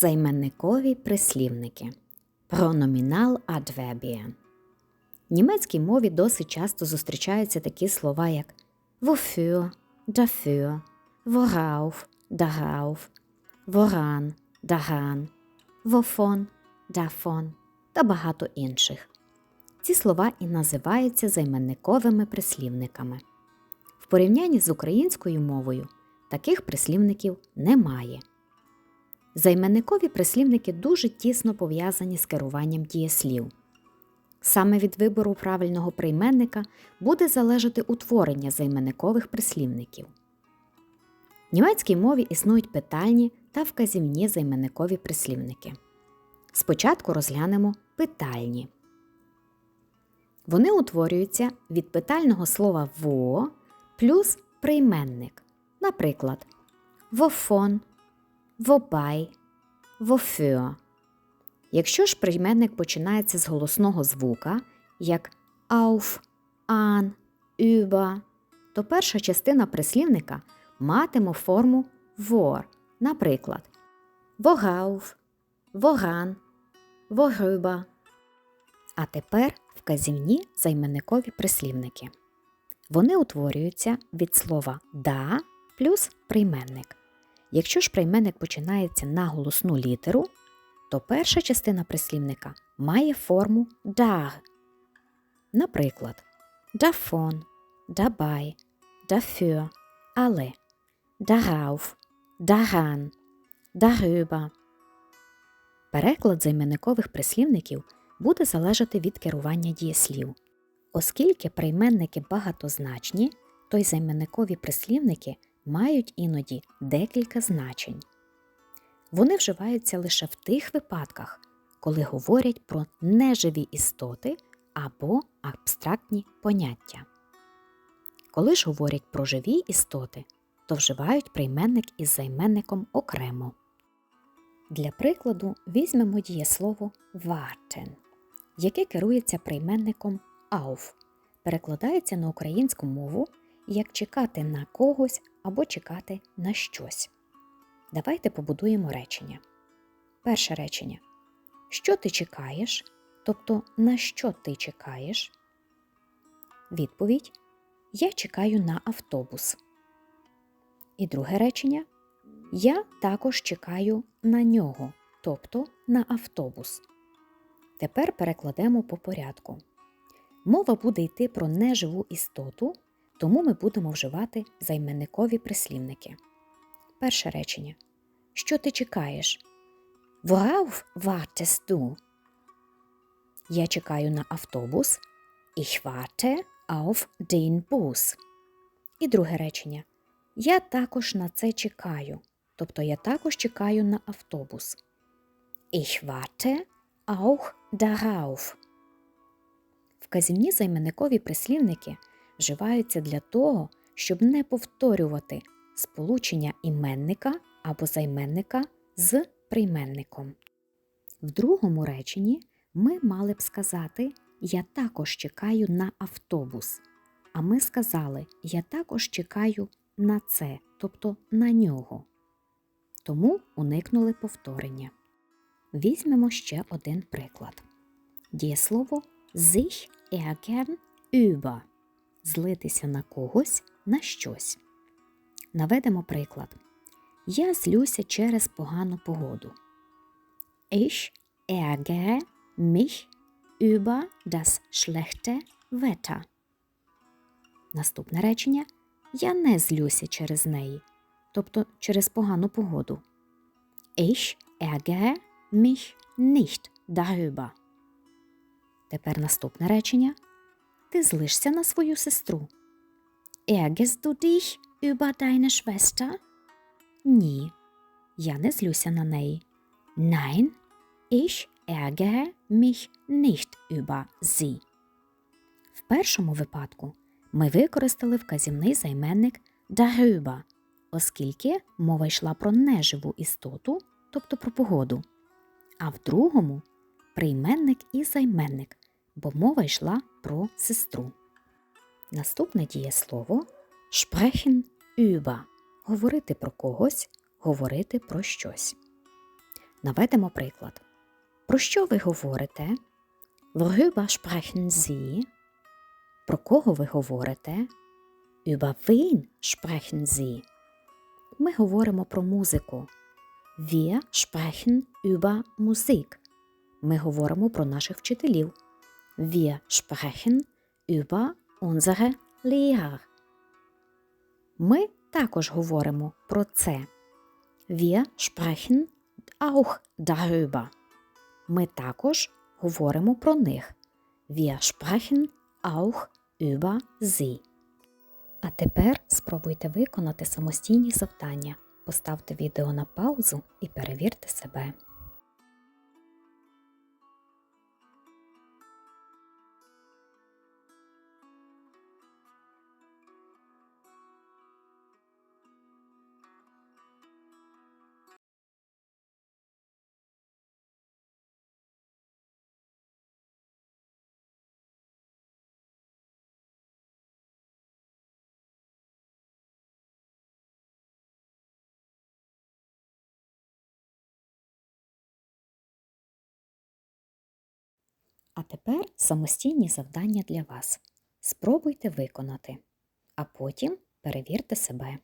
Займенникові прислівники. Прономінал адвербія. В німецькій мові досить часто зустрічаються такі слова, як wofür, dafür, worauf, darauf, woran, daran, wovon, davon та багато інших. Ці слова і називаються займенниковими прислівниками. В порівнянні з українською мовою таких прислівників немає. Займенникові прислівники дуже тісно пов'язані з керуванням дієслів. Саме від вибору правильного прийменника буде залежати утворення займенникових прислівників. В німецькій мові існують питальні та вказівні займенникові прислівники. Спочатку розглянемо питальні. Вони утворюються від питального слова во плюс прийменник. Наприклад, wovon, wobei, wofür. Якщо ж прийменник починається з голосного звука, як auf, an, über, то перша частина прислівника матиме форму vor, наприклад, worauf, woran, worüber. А тепер вказівні займенникові прислівники. Вони утворюються від слова да плюс прийменник. Якщо ж прийменник починається на голосну літеру, то перша частина прислівника має форму dar. Наприклад, davon, dabei, dafür, але, darauf, daran, darüber. Переклад займенникових прислівників буде залежати від керування дієслів. Оскільки прийменники багатозначні, то й займенникові прислівники мають іноді декілька значень. Вони вживаються лише в тих випадках, коли говорять про неживі істоти або абстрактні поняття. Коли ж говорять про живі істоти, то вживають прийменник із займенником окремо. Для прикладу візьмемо дієслово warten, яке керується прийменником auf, перекладається на українську мову як чекати на когось або чекати на щось. Давайте побудуємо речення. Перше речення. Що ти чекаєш? Тобто на що ти чекаєш? Відповідь Я чекаю на автобус. І друге речення. Я також чекаю на нього, тобто на автобус. Тепер перекладемо по порядку. Мова буде йти про неживу істоту, тому ми будемо вживати займенникові прислівники. Перше речення. Що ти чекаєш? Worauf wartest du? Я чекаю на автобус. Ich warte auf den Bus. І друге речення. Я також на це чекаю. Тобто я також чекаю на автобус. Ich warte auch darauf. Вказівні займенникові прислівники вживаються для того, щоб не повторювати сполучення іменника або займенника з прийменником. В другому реченні ми мали б сказати Я також чекаю на автобус. А ми сказали Я також чекаю на це, тобто на нього. Тому уникнули повторення. Візьмемо ще один приклад. Дієслово sich ärgern über злитися на когось на щось. Наведемо приклад. Я злюся через погану погоду. Ich ärgere mich über das schlechte Wetter. Наступне речення Я не злюся через неї, тобто через погану погоду. Ich ärgere mich nicht darüber. Тепер наступне речення. Ти злишся на свою сестру. Ärgerst du dich über deine Schwester? Ні, я не злюся на неї. Nein, ich ärgere mich nicht über sie. В першому випадку ми використали вказівний займенник darüber, оскільки мова йшла про неживу істоту, тобто про погоду. А в другому прийменник і займенник, бо мова йшла про сестру. Наступне дієслово sprechen über говорити про когось, говорити про щось. Наведемо приклад. Про що ви говорите? Worüber sprechen Sie? Про кого ви говорите? Über wen sprechen Sie? Ми говоримо про музику. Wir sprechen über Musik. Ми говоримо про наших вчителів. Wir sprechen über unsere Lehrer. Ми також говоримо про це. Wir sprechen auch darüber. Ми також говоримо про них. Wir sprechen auch über sie. А тепер спробуйте виконати самостійні завдання. Поставте відео на паузу і перевірте себе. А тепер самостійні завдання для вас. Спробуйте виконати, а потім перевірте себе.